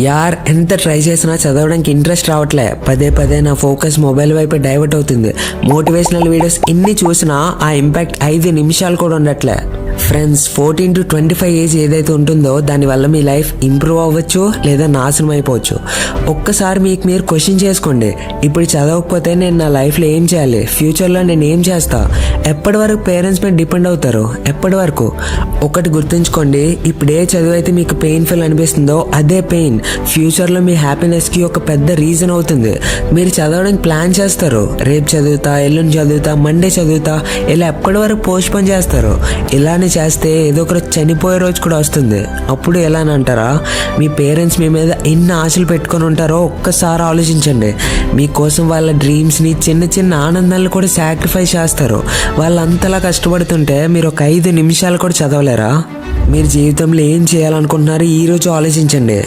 యార్ ఎంత ట్రై చేసినా చదవడానికి ఇంట్రెస్ట్ రావట్లే. పదే పదే నా ఫోకస్ మొబైల్ వైపు డైవర్ట్ అవుతుంది. మోటివేషనల్ వీడియోస్ ఎన్ని చూసినా ఆ ఇంపాక్ట్ ఐదు నిమిషాలు కూడా ఉండట్లే. Friends fourteen to twenty five age ఏదైతే ఉంటుందో దానివల్ల మీ లైఫ్ ఇంప్రూవ్ అవ్వచ్చు లేదా నాశనం అయిపోవచ్చు. ఒక్కసారి మీకు మీరు క్వశ్చన్ చేసుకోండి. ఇప్పుడు చదవకపోతే నేను నా లైఫ్లో ఏం చేయాలి? ఫ్యూచర్లో నేను ఏం చేస్తా? ఎప్పటి వరకు పేరెంట్స్ మీద డిపెండ్ అవుతారు? ఎప్పటి వరకు? ఒకటి గుర్తుంచుకోండి ఇప్పుడు ఏ చదువు అయితే మీకు పెయిన్ఫుల్ అనిపిస్తుందో అదే పెయిన్ ఫ్యూచర్లో మీ హ్యాపీనెస్కి ఒక పెద్ద రీజన్ అవుతుంది. మీరు చదవడానికి ప్లాన్ చేస్తారు. రేపు చదువుతా ఎల్లుండి చదువుతా మండే చదువుతా ఇలా ఎప్పటి వరకు పోస్ట్ పోన్ చేస్తారు? ఇలానే చేస్తే ఏదో ఒకరు చనిపోయే రోజు కూడా వస్తుంది. అప్పుడు ఎలా అని అంటారా? మీ పేరెంట్స్ మీ మీద ఎన్ని ఆశలు పెట్టుకొని ఉంటారో ఒక్కసారి ఆలోచించండి. మీకోసం వాళ్ళ డ్రీమ్స్ని చిన్న చిన్న ఆనందాలను కూడా సాక్రిఫైస్ చేస్తారు. వాళ్ళు అంతలా కష్టపడుతుంటే మీరు ఒక ఐదు నిమిషాలు కూడా చదవలేరా? మీరు జీవితంలో ఏం చేయాలనుకుంటున్నారో ఈ రోజు ఆలోచించండి.